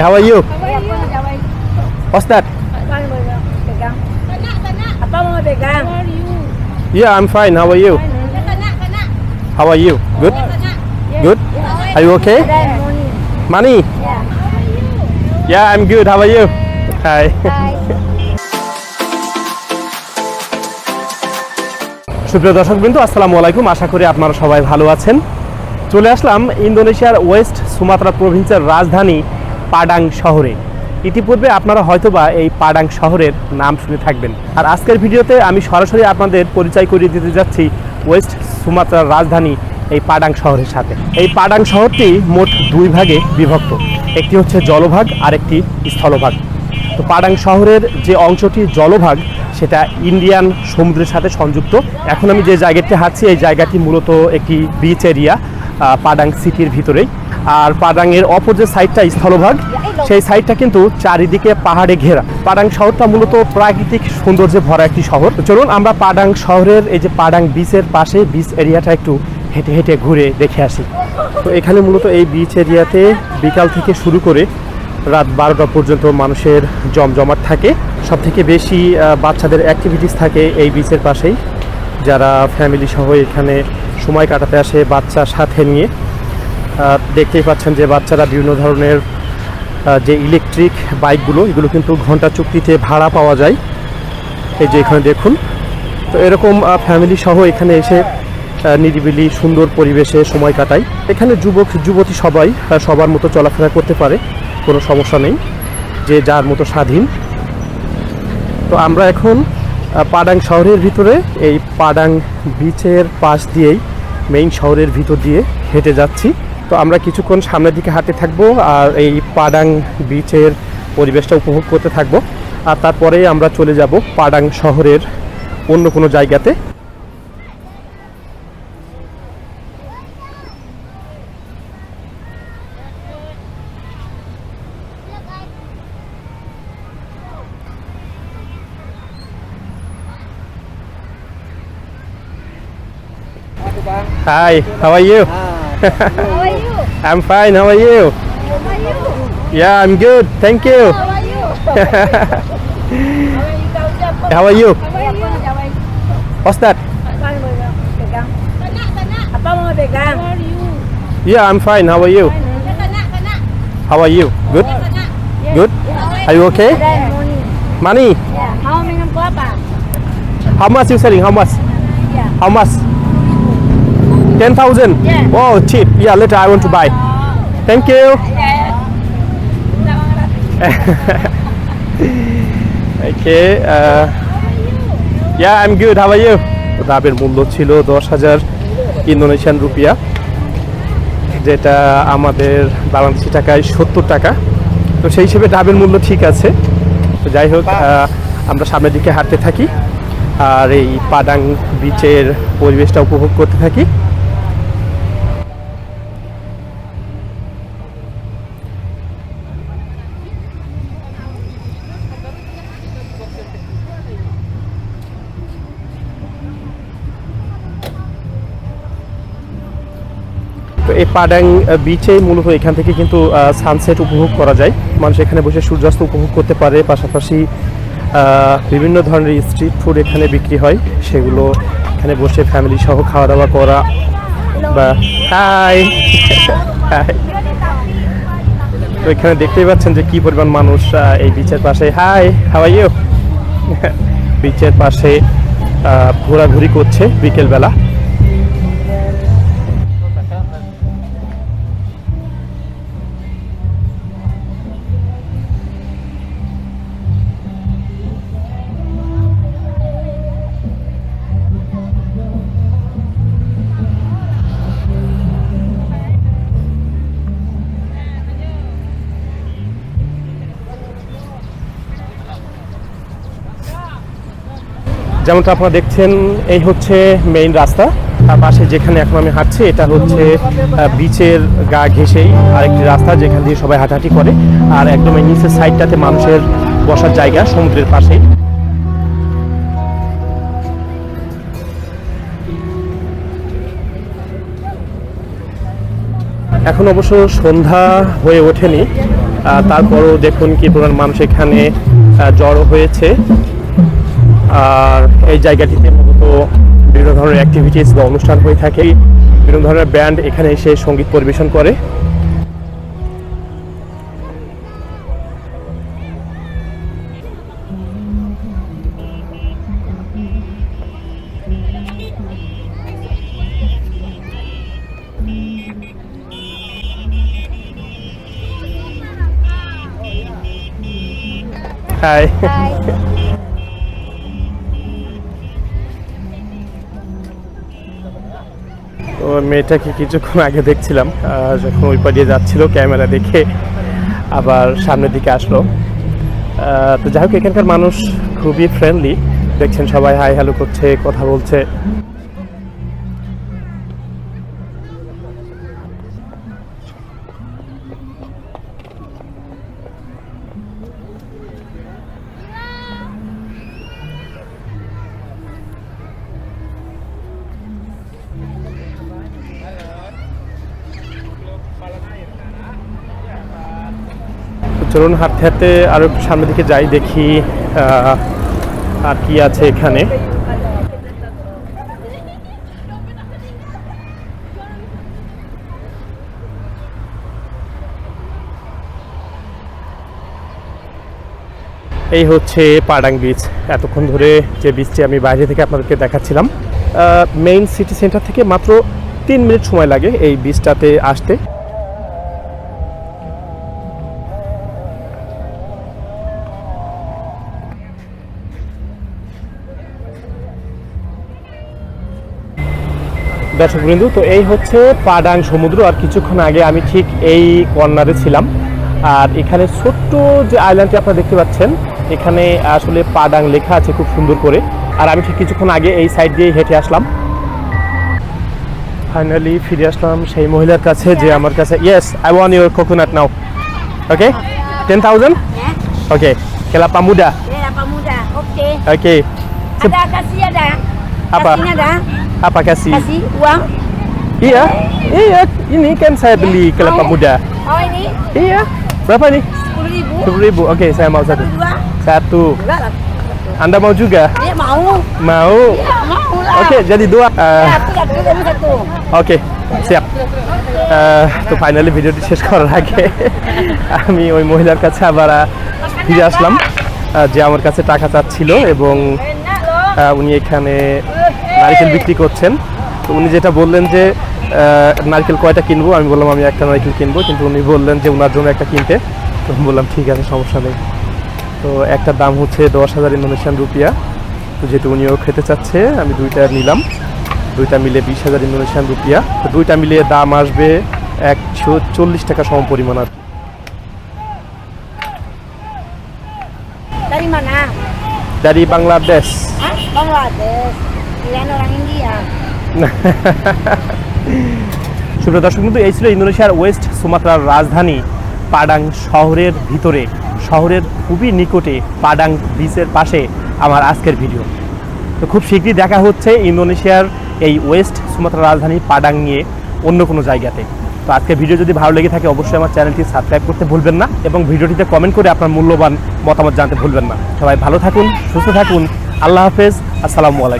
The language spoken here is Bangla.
How are you? What's that? Apa mau pegang? Yeah, I'm fine. How are you? How are you? Good? Good? Are you okay? Money? Yeah, I'm good. How are you? Hi. সুপ্রিয় দর্শক বিন্দু আসসালামু আলাইকুম আশা করি আপনারা সবাই ভালো আছেন চলে আসলাম ইন্দোনেশিয়ার ওয়েস্ট সুমাত্রা প্রভিন্সের রাজধানী পাডাং শহরে। ইতিপূর্বে আপনারা হয়তোবা এই পাডাং শহরের নাম শুনে থাকবেন। আর আজকের ভিডিওতে আমি সরাসরি আপনাদের পরিচয় করিয়ে দিতে যাচ্ছি ওয়েস্ট সুমাত্রার রাজধানী এই পাডাং শহরের সাথে। এই পাডাং শহরটি মোট দুই ভাগে বিভক্ত। একটি হচ্ছে জলভাগ আর একটি স্থলভাগ। তো পাডাং শহরের যে অংশটি জলভাগ, সেটা ইন্ডিয়ান সমুদ্রের সাথে সংযুক্ত। এখন আমি যে জায়গাটি হাঁটছি, এই জায়গাটি মূলত একটি বিচ এরিয়া পাডাং সিটির ভিতরেই। আর পাডাংয়ের অপর যে সাইডটা স্থলভাগ। সেই সাইডটা কিন্তু চারিদিকে পাহাড়ে ঘেরা। পাডাং শহরটা মূলত প্রাকৃতিক সৌন্দর্যে ভরা একটি শহর। চলুন আমরা পাডাং শহরের এই যে পাডাং বিচের পাশে বিচ এরিয়াটা একটু হেঁটে হেঁটে ঘুরে দেখে আসি। তো এখানে মূলত এই বিচ এরিয়াতে বিকাল থেকে শুরু করে রাত বারোটা পর্যন্ত মানুষের জমজমাট থাকে। সব থেকে বেশি বাচ্চাদের অ্যাক্টিভিটিস থাকে এই বিচের পাশেই। যারা ফ্যামিলি সহ এখানে সময় কাটাতে আসে বাচ্চা সাথে নিয়ে। দেখতেই পাচ্ছেন যে বাচ্চারা বিভিন্ন ধরনের যে ইলেকট্রিক বাইকগুলো এগুলো কিন্তু ঘণ্টা চুক্তিতে ভাড়া পাওয়া যায়। এই যে এখানে দেখুন। তো এরকম ফ্যামিলি সহ এখানে এসে নিরিবিলি, সুন্দর পরিবেশে সময় কাটাই এখানে যুবক, যুবতী সবাই সবার মতো চলাফেরা করতে পারে, কোনো সমস্যা নেই, যে যার মতো স্বাধীন। তো আমরা এখন পাডাং শহরের ভিতরে, এই পাডাং বিচের পাশ দিয়েই মেইন শহরের ভিতর দিয়ে হেঁটে যাচ্ছি। তো আমরা কিছুক্ষণ সামনের দিকে হাঁটতে থাকব আর এই পাডাং বিচের পরিবেশটা উপভোগ করতে থাকব। আর তারপরে আমরা চলে যাব পাডাং শহরের অন্য কোনো জায়গাতে। Hi, how are you? How are you? I'm fine. How are you? How are you? Yeah, I'm good. Thank you. How are you? How are you? How are you? What's that? Apa mau pegang? Apa mau pegang? How are you? Yeah, I'm fine. How are you? How are you? Good? Good? Are you okay? Money? Ya, mau minum apa? How much you selling? How much? How much? 10,000? Yeah. Oh, cheap. Yeah, later I want to buy. Thank you. Okay. Uh, yeah, I'm good. How are you? ডাবের মূল্য ছিল দশ হাজার ইন্দোনেশিয়ান রুপিয়া যেটা আমাদের বাংলাদেশি টাকায় সত্তর টাকা তো সেই হিসেবে ডাবের মূল্য ঠিক আছে তো যাই হোক আমরা সামনের দিকে হাঁটতে থাকি আর এই পাডাং বিচের পরিবেশটা উপভোগ করতে থাকি এই পাডাং বিচে মূলত এখান থেকে কিন্তু সানসেট উপভোগ করা যায়। মানুষ এখানে বসে সূর্যাস্ত উপভোগ করতে পারে। পাশাপাশি বিভিন্ন ধরনের স্ট্রিট ফুড এখানে বিক্রি হয়। সেগুলো এখানে বসে ফ্যামিলি সহ খাওয়া দাওয়া করা বা হাই হাই তো এখানে দেখতেই পাচ্ছেন যে কি পরিমাণ মানুষ এই বিচের পাশে। হাই হাওয়াই বিচের পাশে ঘোরাঘুরি করছে বিকেলবেলা। যেমনটা আপনারা দেখছেন, এই হচ্ছে মেইন রাস্তা। তার পাশে যেখানে এখন আমি হাঁটছি, এটা হচ্ছে বিচের গা ঘেঁষেই আরেকটি রাস্তা যেখান দিয়ে সবাই হাঁটাহাঁটি করে। আর একদম এই নিচের সাইডটাতে মানুষের বসার জায়গা, সমুদ্রের পাশেই। এখন অবশ্য সন্ধ্যা হয়ে ওঠেনি। তারপরও দেখুন কি পরিমাণ মানুষ এখানে জড়ো হয়েছে। আর এই জায়গাটিতে মূলত বিভিন্ন ধরনের অ্যাক্টিভিটিস বা অনুষ্ঠান হয়ে থাকে। বিভিন্ন ধরনের ব্যান্ড এখানে এসে সংগীত পরিবেশন করে। হাই তো মেয়েটাকে কিছুক্ষণ আগে দেখছিলাম যখন ওই পাড়িয়ে যাচ্ছিল ক্যামেরা দেখে আবার সামনের দিকে আসলো। তো যাই হোক, এখানকার মানুষ খুবই ফ্রেন্ডলি দেখছেন সবাই, হাই হ্যালো করছে, কথা বলছে। চলুন হাঁটতে হাঁটতে আরও সামনের দিকে যাই, দেখি আর কি আছে এখানে। এই হচ্ছে পাডাং বিচ এতক্ষণ ধরে যে বিচটি আমি বাইরে থেকে আপনাদেরকে দেখাচ্ছিলাম মেইন সিটি সেন্টার থেকে মাত্র তিন মিনিট সময় লাগে এই বিচটাতে আসতে। দর্শক বিন্দু তো এই হচ্ছে পাডাং সমুদ্র আর কিছুক্ষণ আগে আমি ঠিক এই কর্নারে ছিলাম। আর এখানে ছোট্ট যে আইল্যান্ডটি আপনারা দেখতে পাচ্ছেন এখানে আসলে পাডাং লেখা আছে খুব সুন্দর করে। আর আমি ঠিক কিছুক্ষণ আগে এই সাইড দিয়ে হেঁটে আসলাম। ফাইনালি ফিরে আসলাম সেই মহিলার কাছে যে আমার কাছে yes I want your coconut now okay ten thousand okay কেলা পামুডা. Okay. Apa? Kasihnya ada. apa kasih Kasih uang. iya iya ini kan saya beli kelapa muda Oh ini iya berapa nih sepuluh ribu. sepuluh ribu oke saya mau satu Dua. satu Dua lah. anda mau juga Ya mau. mau Ya mau lah. oke jadi dua Eh, Satu satu dan satu. ওকে সিয়াপ তো ফাইনালি ভিডিওটি শেষ করার আগে আমি ওই মহিলার কাছে আবার আহ, ফিরে আসলাম আহ, যে আমার কাছে টাকা চাচ্ছিল এবং Enak loh. আহ, উনি এখানে নারকেল বিক্রি করছেন। তো উনি যেটা বললেন যে নারকেল কয়টা কিনবো? আমি বললাম আমি একটা নারকেল কিনবো। কিন্তু উনি বললেন যে ওনার জন্য একটা কিনতে। তো আমি বললাম ঠিক আছে সমস্যা নেই। তো একটা দাম হচ্ছে দশ হাজার ইন্দোনেশিয়ান রুপিয়া। তো যেহেতু উনিও খেতে চাচ্ছে আমি দুইটা নিলাম। দুইটা মিলে বিশ হাজার ইন্দোনেশিয়ান রুপিয়া। তো দুইটা মিলিয়ে দাম আসবে একশো চল্লিশ টাকা সম পরিমাণ আর Dari mana? Bangladesh. Hah? Bangladesh. Kirain orang India. সুপ্রিয় দর্শক কিন্তু এই ছিল ইন্দোনেশিয়ার ওয়েস্ট সুমাত্রার রাজধানী পাডাং শহরের ভিতরে। শহরের খুবই নিকটে পাডাং বিচের পাশে আমার আজকের ভিডিও। তো খুব শীঘ্রই দেখা হচ্ছে ইন্দোনেশিয়ার এই ওয়েস্ট সুমাত্রার রাজধানী পাডাং নিয়ে অন্য কোনো জায়গাতে। তো আজকের ভিডিও যদি ভালো লেগে থাকে, অবশ্যই আমার চ্যানেলটি সাবস্ক্রাইব করতে ভুলবেন না এবং ভিডিওটিতে কমেন্ট করে আপনার মূল্যবান মতামত জানতে ভুলবেন না। সবাই ভালো থাকুন, সুস্থ থাকুন, আল্লাহ হাফেজ, আসসালামু আলাইকুম।